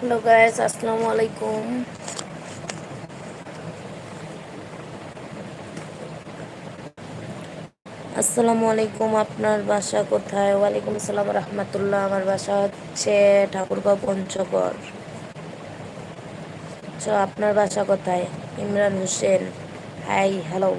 Hello guys আসসালামু আলাইকুম আসসালামু আলাইকুম আপনার বাসা কোথায় ওয়ালাইকুম আসসালাম রহমতুল্লাহ আমার বাসা হচ্ছে ঠাকুরগাঁও পঞ্চগড় আপনার বাসা কোথায় ইমরান হোসেন হাই হ্যালো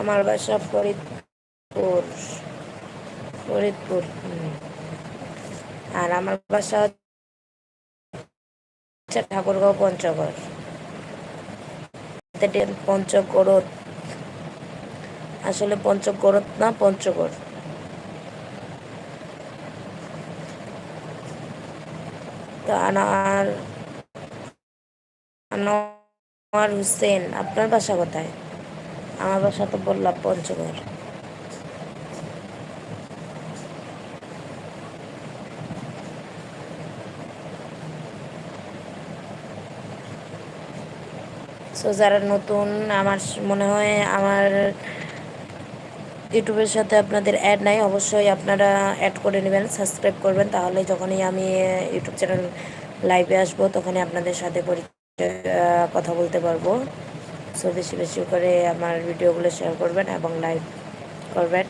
আমার বাসা ফরিদপুর। ফরিদপুর। আর আমার বাসা হচ্ছে ঠাকুরগাঁও পঞ্চগড়। পঞ্চগড় আসলে পঞ্চগড় না পঞ্চগড়। তো আনার আনোয়ার হোসেন, আপনার বাসা কোথায়? আমার বাসা তো বললাম পঞ্চগড়। সো যারা নতুন, আমার মনে হয় আমার ইউটিউবের সাথে আপনাদের অ্যাড নাই, অবশ্যই আপনারা অ্যাড করে নেবেন সাবস্ক্রাইব করবেন, তাহলে যখনই আমি ইউটিউব চ্যানেল লাইভে আসব, তখনই আপনাদের সাথে পরিচয় কথা বলতে পারব। সো বেশি বেশি করে আমার ভিডিওগুলো শেয়ার করবেন এবং লাইক করবেন।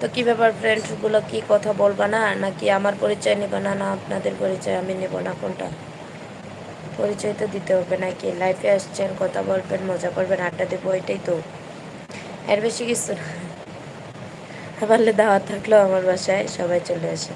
তো কী ব্যাপার ফ্রেন্ডসগুলো কি কথা বলবা না? নাকি আমার পরিচয় নেবে? না না, আপনাদের পরিচয় আমি নেব না। কোনটা? পরিচয় তো দিতে হবে নাকি? লাইফে আসছেন, কথা বলবেন, মজা করবেন, আড্ডা দেবো, এটাই তো। এর বেশি কিছু না। পারলে দাওয়াত থাকলেও আমার বাসায় সবাই চলে আসে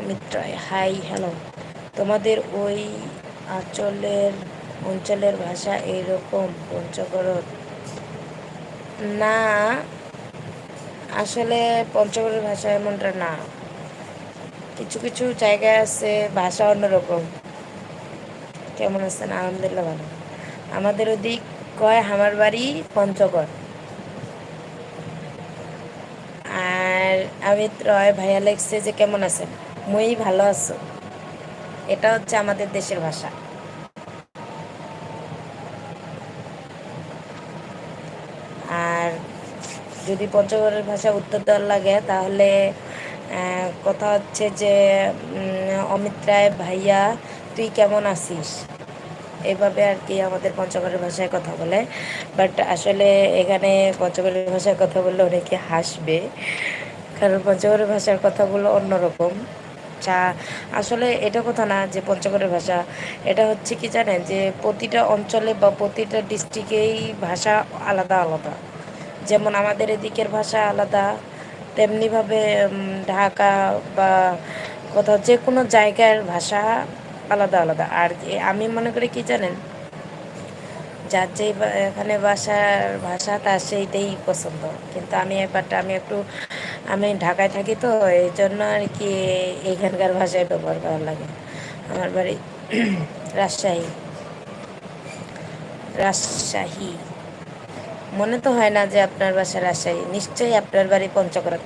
অমিত রায় হাই, হ্যালো। তোমাদের ওই আঞ্চলের অঞ্চলের ভাষা এইরকম পঞ্চগড় না, আসলে পঞ্চগড়ের ভাষা এমনটা না। কিছু কিছু জায়গায় আছে ভাষা অন্যরকম। কেমন আছেন আলহামদুলিল্লাহ ভালো। আমাদের ওদিক কয়? আমার বাড়ি পঞ্চগড়। আর আমি রয় ভাইয়া লেগছে যে কেমন আছেন? মই ভালো আছো। এটা হচ্ছে আমাদের দেশের ভাষা। আর যদি পঞ্চগড়ের ভাষা উত্তর দেওয়ার লাগে, তাহলে কথা হচ্ছে যে অমিত রায়, ভাইয়া, তুই কেমন আছিস? এভাবে আর কি আমাদের পঞ্চগড়ের ভাষায় কথা বলে। বাট আসলে এখানে পঞ্চগড়ের ভাষায় কথা বললে অনেকে হাসবে। কারণ পঞ্চগড়ের ভাষার কথাগুলো অন্যরকম। চা আসলে এটা কথা না যে পঞ্চগড়ের ভাষা, এটা হচ্ছে কি জানেন যে প্রতিটা অঞ্চলে বা প্রতিটা ডিস্ট্রিক্টেই ভাষা আলাদা আলাদা। যেমন আমাদের এদিকের ভাষা আলাদা তেমনিভাবে ঢাকা বা কোথাও যে কোনো জায়গার ভাষা আলাদা আলাদা। আর আমি মনে করি কি জানেন, যার যেই এখানে বাসার ভাষা তার সেইটাই পছন্দ। কিন্তু আমি ব্যাপারটা আমি একটু আমি ঢাকায় থাকি তো, এই জন্য আর কি এইখানকার ভাষায় ব্যবহার করা লাগে। আমার বাড়ি রাজশাহী। রাজশাহী। মনে তো হয় না যে আপনার বাসা রাজশাহী। নিশ্চয়ই আপনার বাড়ি পঞ্চগড়।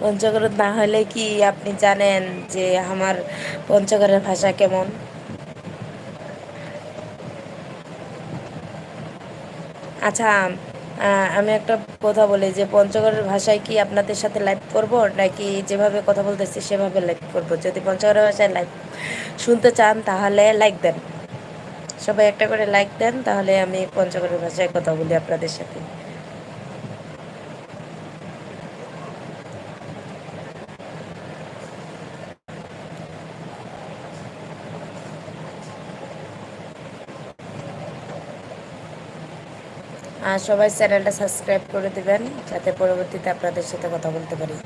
পঞ্চগড় না হলে কি আপনি জানেন যে আমার পঞ্চগড়ের ভাষা কেমন? আচ্ছা আমি একটা কথা বলি যে পঞ্চগড়ের ভাষায় কি আপনাদের সাথে লাইভ করব? নাকি যেভাবে কথা বলতেছি, সেভাবে লাইভ করব? যদি পঞ্চগড়ের ভাষায় লাইভ শুনতে চান, তাহলে লাইক দেন। সবাই একটা করে লাইক দেন, তাহলে আমি পঞ্চগড়ের ভাষায় কথা বলি আপনাদের সাথে। সবাই চ্যানেলটা সাবস্ক্রাইব করে দেবেন যাতে পরবর্তীতে আপনাদের সাথে কথা বলতে পারি।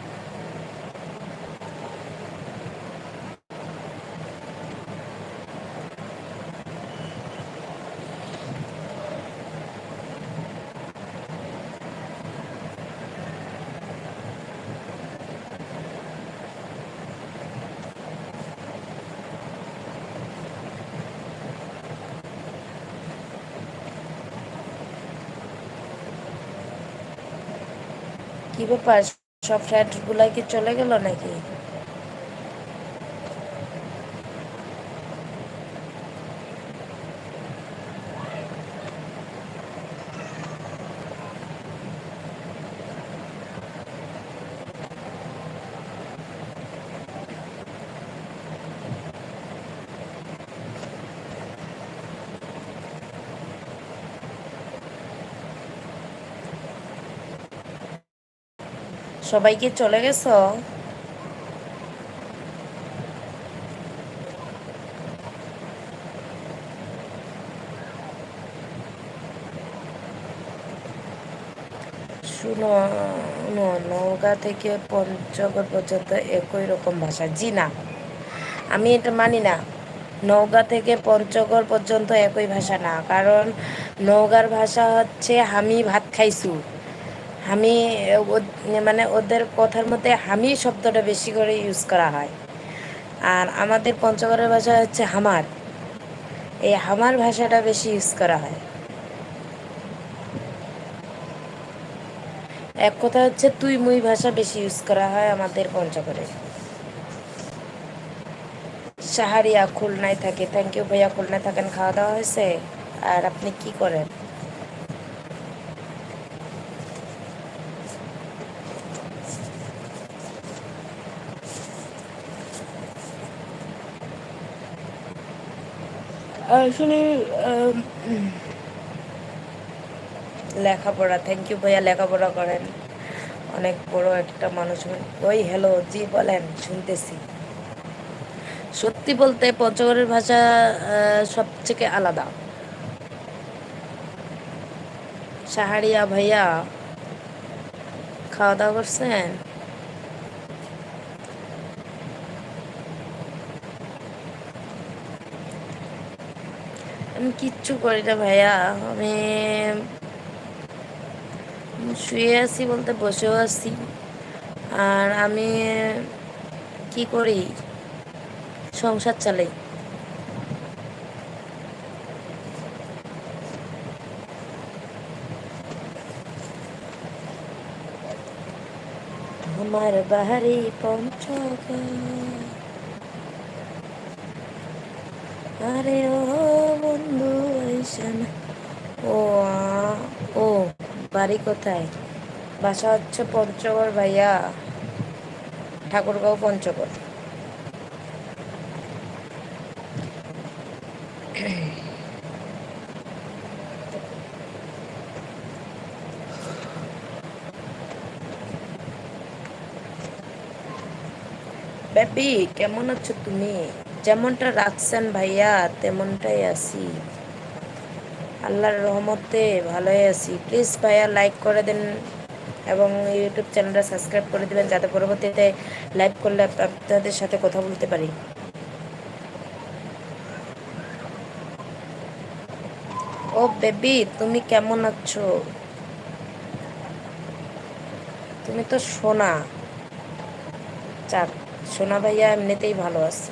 কি ব্যাপার? সব ফ্ল্যাটগুলাই কি চলে গেল নাকি? সবাই কি চলে গেছো? শুনো নৌকা থেকে পঞ্চগড় পর্যন্ত একই রকম ভাষা। জি না, আমি এটা মানি না। নৌকা থেকে পঞ্চগড় পর্যন্ত একই ভাষা না, কারণ নৌকার ভাষা হচ্ছে, আমি ভাত খাইছু আমি মানে ওদের কথার মধ্যে আমি শব্দটা বেশি করে ইউজ করা হয়। আর আমাদের পঞ্চগড়ের ভাষা হচ্ছে হামার। এই হামার ভাষাটা বেশি ইউজ করা হয়। এক কথা হচ্ছে তুই মুই ভাষা বেশি ইউজ করা হয় আমাদের পঞ্চগড়ে। সাহারিয়া খুলনায় থাকে। থ্যাংক ইউ ভাইয়া, খুলনায় থাকেন, খাওয়া দাওয়া হয়েছে। আর আপনি কি করেন? আসলে লেখাপড়া থ্যাংক ইউ ভাইয়া, লেখাপড়া করেন। অনেক বড় একটা মানুষ। ওই হ্যালো জি বলেন, শুনতেছি। সত্যি বলতে পঞ্চগড়ের ভাষা সব থেকে আলাদা। সাহারিয়া ভাইয়া, খাওয়া দাওয়া করছেন? আমি কিচ্ছু করি না ভাইয়া। আমি শুয়ে আছি বলতে বসেও আছি। আর আমি কি করি? সংসার চালাই। আমার বাহারি পঞ্চগড় আরে ও বন্ধু আইসান ও ও, বাড়ি কোথায়? বাসা হচ্ছে পঞ্চগড় ভাইয়া। ঠাকুরগাঁও, পঞ্চগড়। বেবি কেমন আছো তুমি? যেমনটা রাখছেন ভাইয়া, তেমনটাই আছি। আল্লাহর রহমতে ভালোই আছি। প্লিজ ভাইয়া লাইক করে দেন এবং ইউটিউব চ্যানেলটা সাবস্ক্রাইব করে দেবেন, যাতে পরবর্তীতে লাইভ করলে আপনাদের সাথে কথা বলতে পারি। ও বেবি, তুমি কেমন আছো? তুমি তো সোনা। চাক সোনা ভাইয়া এমনিতেই ভালো আছে।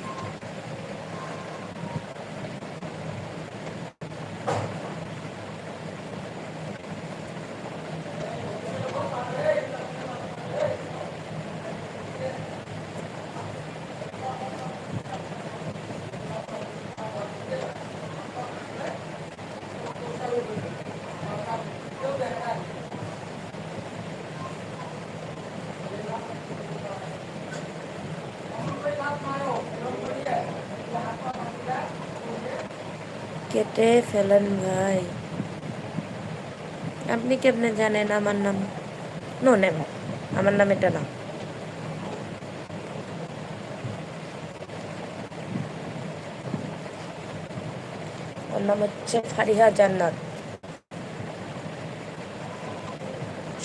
কেটে ফেলেন ভাই। আপনি কেমনে জানেন আমার নাম? নো নেভার আমার নাম এটা না। ওর নাম হচ্ছে ফারিহা জান্নাত।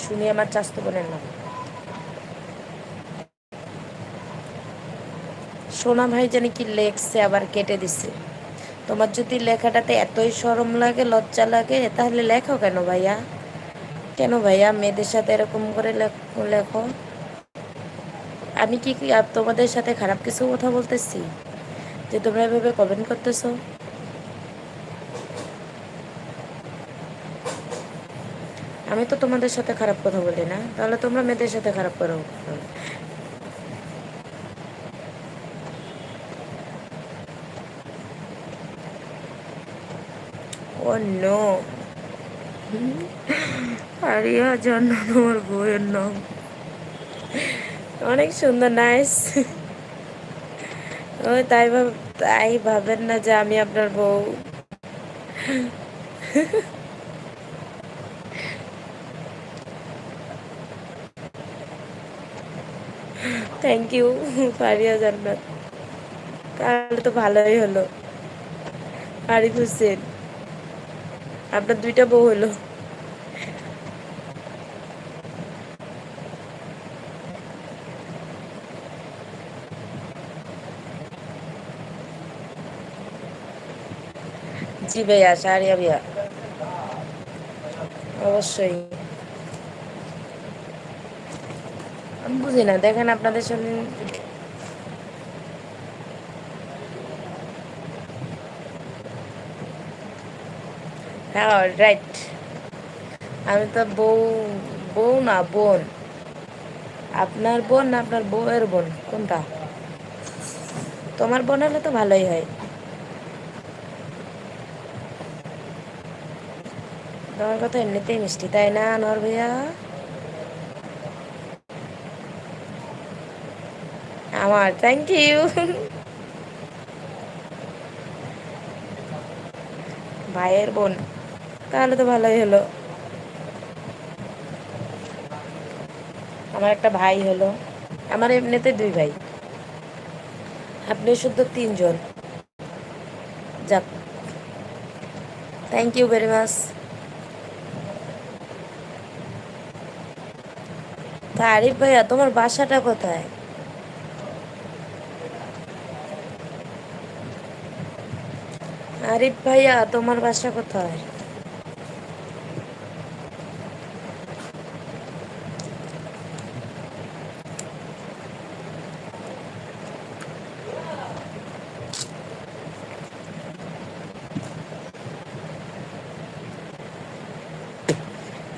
শুনি আমার চাস্তো বোনের নাম। সোনা ভাই জানি কি লেখছে, আবার কেটে দিছে। তোমার যদি লেখাটাতে এতই সরম লাগে, লজ্জা লাগে, তাহলে লেখো কেন ভাইয়া? কেন ভাইয়া? মেয়েদের সাথে এরকম করে লেখো আমি কি তোমাদের সাথে খারাপ কিছু কথা বলতেছি? যে তোমরা এভাবে কমেন্ট করতেছো? আমি তো তোমাদের সাথে খারাপ কথা বলি না। তাহলে তোমরা মেয়েদের সাথে খারাপ করো ও নো আরিয়া জন্য তোমার নাম। অনেক সুন্দর নাইস ওই তাই ভাব, তাই ভাবেন না যে আমি আপনার বউ। থ্যাংক ইউ ফারিয়া জান্নাত। তাহলে তো ভালোই হলো। আরিফ হোসেন। আপনার দুইটা বউ হলো। জি ভাইয়া সারিয়া ভাইয়া। অবশ্যই। আমি বুঝি না, দেখেন আপনাদের সামনে হ্যাঁ রাইট আমি তো বউ বউ না, বোন। আপনার বোন না আপনার বউয়ের বোন? কোনটা? তোমার বোন হলে তো ভালোই হয়। তোমার কথা এমনিতেই মিষ্টি, তাই না, আনোয়ার ভাইয়া? আমার থ্যাংক ইউ ভাইয়ের বোন। তাহলে তো ভালোই হলো। আমার একটা ভাই হলো। আমার এমনিতে দুই ভাই। আপনি শুধু তিনজন। যাক। থ্যাংক ইউ ভেরি মাচ তা আরিফ ভাইয়া, তোমার বাসাটা কোথায়? আরিফ ভাইয়া, তোমার বাসা কোথায়?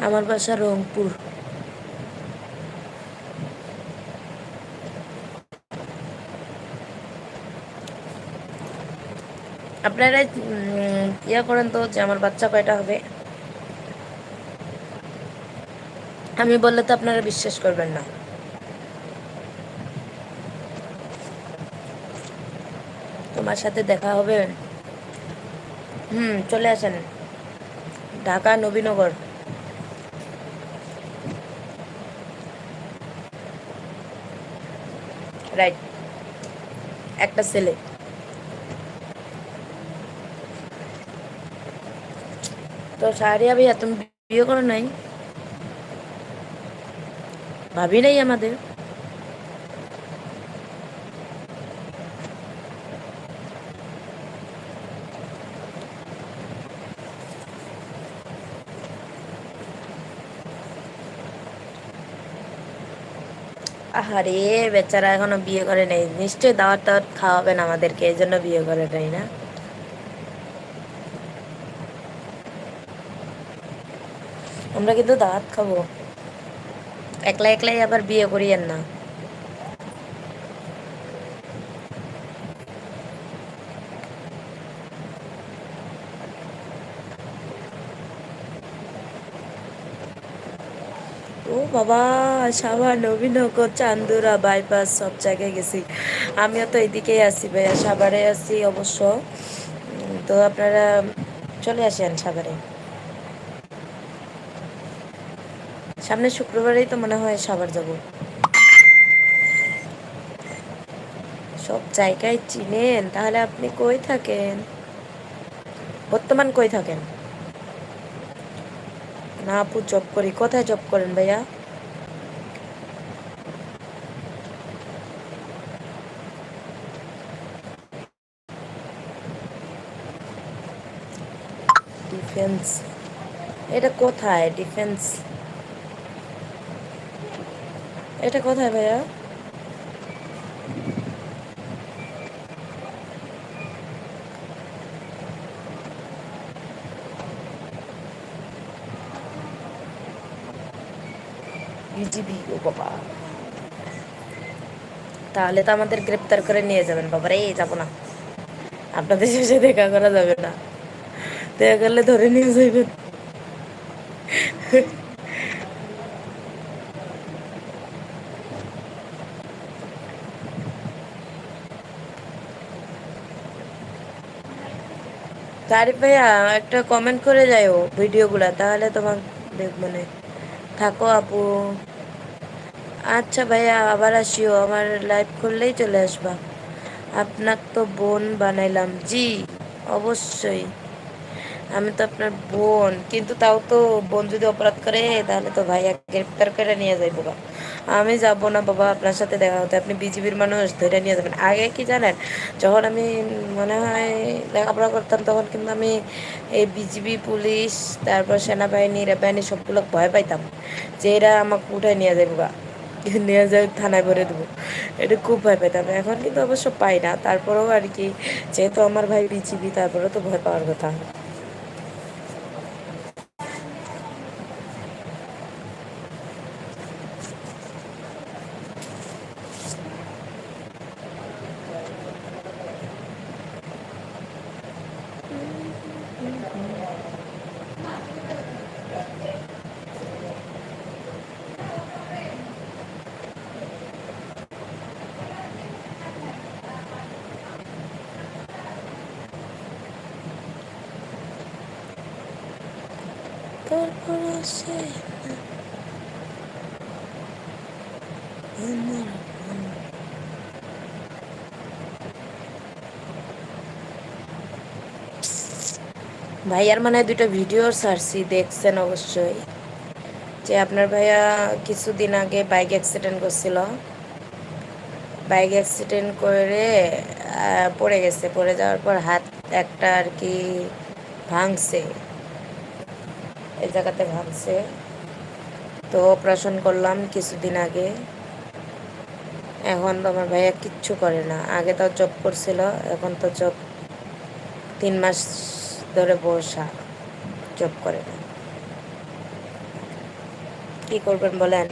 আমার বাসা রংপুর। আপনারা ইয়া করেন তো যে আমার বাচ্চা কয়টা হবে? আমি বললে তো আপনারা বিশ্বাস করবেন না। তোমার সাথে দেখা হবে। হুম, চলে আসেন। ঢাকা নবীনগর। রাইট একটা ছেলে। তো সাহারিয়া ভাইয়া তুমি বিয়ে করো নাই? ভাবি নাই আমাদের। আহারে, বেচারা এখনও বিয়ে করে নেই। নিশ্চয়ই দাওয়াত টাওয়াত খাওয়াবেন আমাদেরকে, এই জন্য বিয়ে করে নেই না? আমরা কিন্তু দাওয়াত খাব। একলা একলাই আবার বিয়ে করিয়েন না। বাবা সাভার নবীনগর চান্দুরা বাইপাস সব জায়গায় গেছি। আমিও তো এদিকেই আছি ভাইয়া, সাভারে আছি অবশ্য। তো আপনারা চলে আসেন সাভারে। সামনে শুক্রবারেই তো মনে হয় সাভার যাব। সব জায়গায় চিনেন, তাহলে আপনি কই থাকেন? বর্তমান কই থাকেন? না আপু জব করি। কোথায় জব করেন ভাইয়া? ডিফেন্স এটা কোথায় ডিফেন্স এটা কোথায় ভাইয়া? ও বাবা। তাহলে তো আমাদের গ্রেপ্তার করে নিয়ে যাবেন বাবা রে যাব না। আপনাদের শেষে দেখা করা যাবে না। দেখা করলে ধরে নিয়ে যাইবেন। তারিফ ভাইয়া, একটা কমেন্ট করে যাই যাইও ভিডিওগুলা, তাহলে তোমার দেখব না। থাকো আপু। আচ্ছা ভাইয়া, আবার আসিও, আমার লাইভ করলেই চলে আসবা। আপনার তো বোন বানাইলাম। জি, অবশ্যই। আমি তো আপনার বোন, কিন্তু তাও তো বোন যদি অপরাধ করে, তাহলে তো ভাইয়া গ্রেপ্তার করে নিয়ে যাইবো বাবা আমি যাব না বাবা, আপনার সাথে দেখা হতে। আপনি বিজিবির মানুষ ধরে নিয়ে যাবেন। আগে কি জানেন, যখন আমি মনে হয় লেখাপড়া করতাম, তখন কিন্তু আমি এই বিজিবি, পুলিশ, তারপর সেনাবাহিনী রেবাহিনী সবগুলো ভয় পাইতাম যে এরা আমাকে উঠায় নিয়ে যাইবো বাবা নিয়ে যাই, থানায় ভরে দেবো। এটা খুব ভয় পেতাম এখন কিন্তু অবশ্য পাই না। তারপরেও আর কি, যেহেতু আমার ভাই বিজিবি, তারপরেও তো ভয় পাওয়ার কথা তারপর আসে আমার ভাইয়ার মানে দুটো ভিডিও ছাড়ছি, দেখছেন অবশ্যই। যে আপনার ভাইয়া কিছুদিন আগে বাইক অ্যাক্সিডেন্ট করছিল। বাইক অ্যাক্সিডেন্ট করে পড়ে গেছে। পড়ে যাওয়ার পর হাত একটা আর কি ভাঙছে। এই জায়গাতে ভাঙছে। তো অপারেশন করলাম কিছুদিন আগে। এখন তো আমার ভাইয়া কিচ্ছু করে না। আগে তো জব করছিল, এখন তো জব তিন মাস ধরে বসা জব করে না কি করবেন বলেন?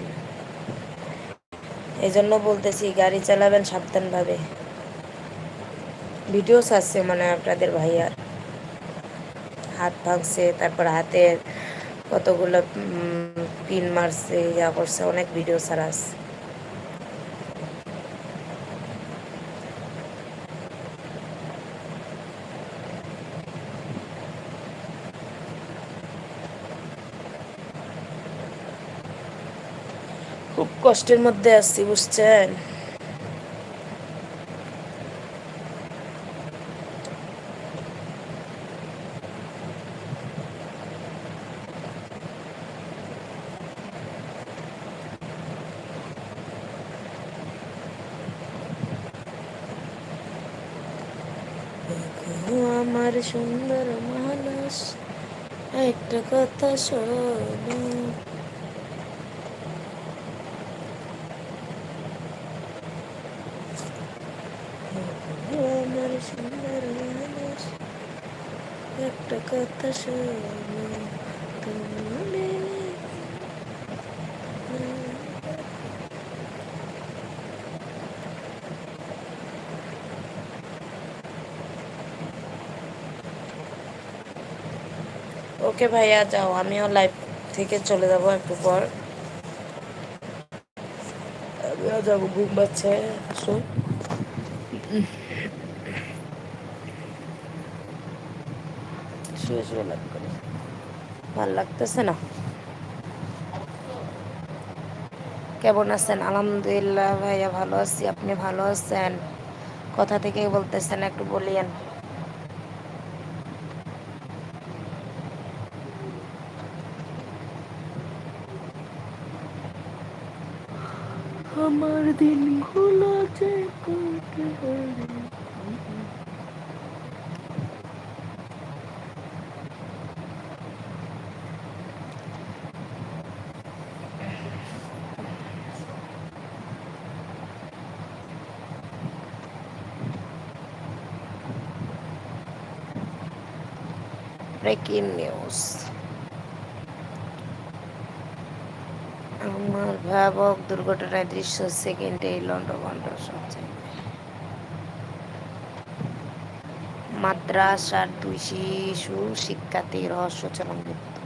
এই জন্য বলতেছি, গাড়ি চালাবেন সাবধানভাবে। ভিডিও আসছে মানে আপনাদের ভাইয়ার হাত ভাঙছে, তারপর হাতের কতগুলো পিন মারছে ইয়া করছে, অনেক ভিডিও ছাড়া আছে। খুব কষ্টের মধ্যে আছি বুঝছেন? আমার সুন্দর মানুষ একটা কথা শোনো। তুমি ওকে ভাইয়া, যাও। আমিও লাইভ থেকে চলে যাব একটু পর। আমিও যাব, ঘুম পাচ্ছে। আসুন শুয়ে শুয়ে লাইভ করি। ভালো লাগতেছে না? কেমন আছেন? আলহামদুলিল্লাহ ভাইয়া ভালো আছি। আপনি ভালো আছেন? কথা থেকে বলতেছেন, একটু বলিয়েন। আমার দিনগুলো যে ব্রেকিং নিউজ আমার ভয়াবহ দুর্ঘটনায় দৃশ্য সেকেন্ডে লন্ডভন্ড সবচেয়ে মাদ্রাসার দুই শিশু শিক্ষার্থী রহস্যজনক মৃত্যু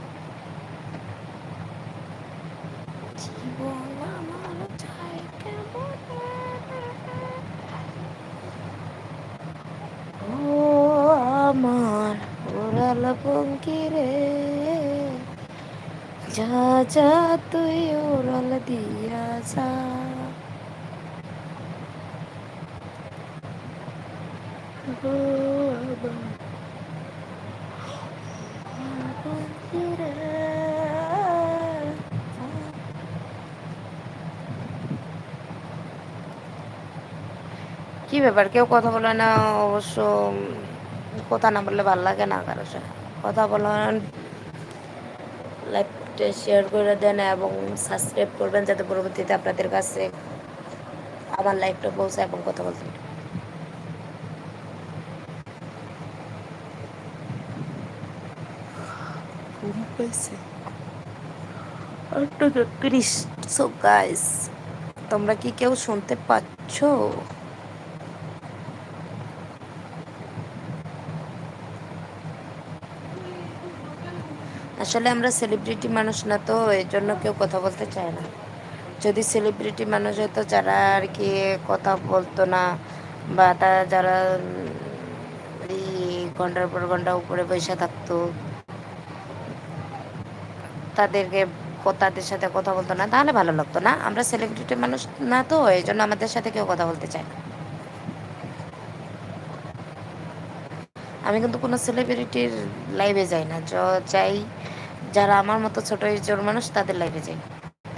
জীবন আমার যায় কেমনে? ও আমার ওরাল পঙ্কি রে যা যা তুই ওরাল দিয়া যা ও আমার পঙ্কি রে কি ব্যাপার? কেউ কথা বলে না অবশ্য কথা না বললে ভালো লাগে না কারোর সাথে। কথা বলেন লাইভটা শেয়ার করে দেন এবং সাবস্ক্রাইব করবেন যাতে পরবর্তীতে আপনাদের কাছে আমার লাইভটা পৌঁছায় এবং কথা বলতে পারি। তোমরা কি কেউ শুনতে পাচ্ছ? আসলে আমরা সেলিব্রিটি মানুষ না তো এই জন্য কেউ কথা বলতে চায় না। যদি সেলিব্রিটি মানুষ হতো, যারা আর কি কথা বলতো না, বা তারা যারা ঘণ্টার পর ঘণ্টা উপরে বসে থাকতো, তাদেরকে তাদের সাথে কথা বলতো না, তাহলে ভালো লাগতো না। আমরা সেলিব্রিটি মানুষ না তো এই জন্য আমাদের সাথে কেউ কথা বলতে চায় না। আমি কিন্তু কোনো সেলিব্রিটির লাইভে যাই না। যাই যারা আমার মতো ছোট জোর মানুষ, তাদের লাইভে যাই।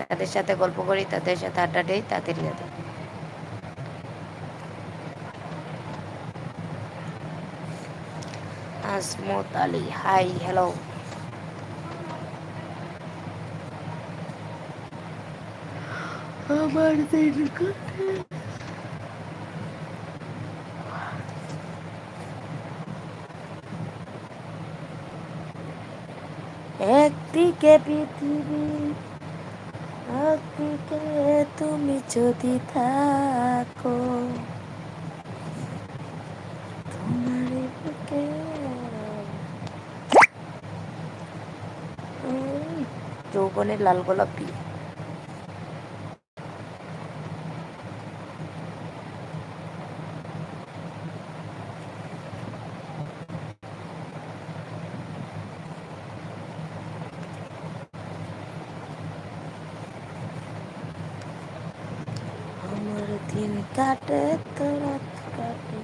তাদের সাথে গল্প করি, তাদের সাথে আড্ডা দিই, তাদের ইয়াতে আসমত আলী হাই হ্যালো আমার দিন একদিকে পৃথিবী একদিকে তুমি যদি থাকো তোমার বুকে যৌবনের লাল গোলাপি আমার দিন কাটে তো রাত কাটে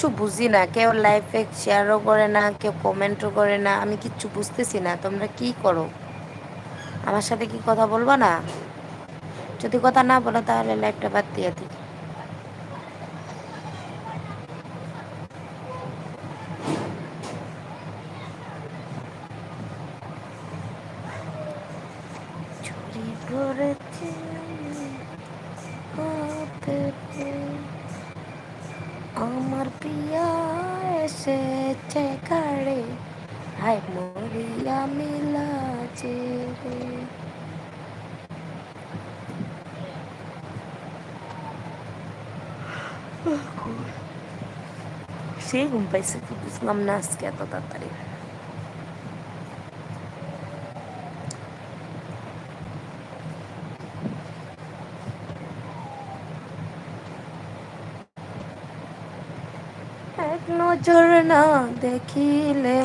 কিচ্ছু বুঝি না। কেউ লাইফে শেয়ারও করে না, কেউ কমেন্টও করে না। আমি কিচ্ছু বুঝতেছি না। তোমরা কি করো? আমার সাথে কি কথা বলব না? যদি কথা না বলো তাহলে লাইফটা বাদ দিয়ে দিই করেছি হাতেতে। আমার প্রিয়া এসেছে কাড়ে হাই মরিয়া মিলাছে রে সে ঘুম পাইছে কি বুঝলাম না আজকে এত তাড়াতাড়ি। এক নজর না দেখিলে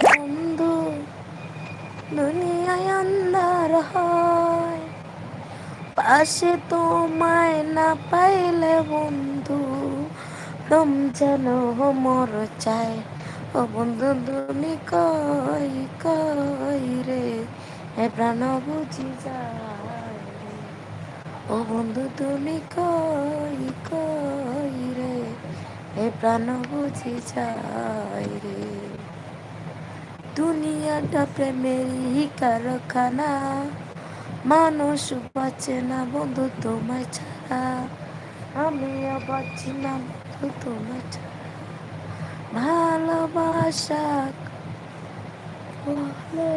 হয়। পাশে তোমায় না পাইলে বন্ধু যেন মর চায়। ও বন্ধু তুমি কই কই রে? এ প্রাণ বুঝি যায়। ও বন্ধু তুমি কই কই রে? এ প্রাণ বুঝি যায় রে। দুনিয়াটা প্রেমেরই কারখানা মানুষ বাঁচে না বন্ধু তোমায় ছাড়া। আমিও বাঁচি না বন্ধু তোমায় ছাড়া। ভালোবাসা বলে।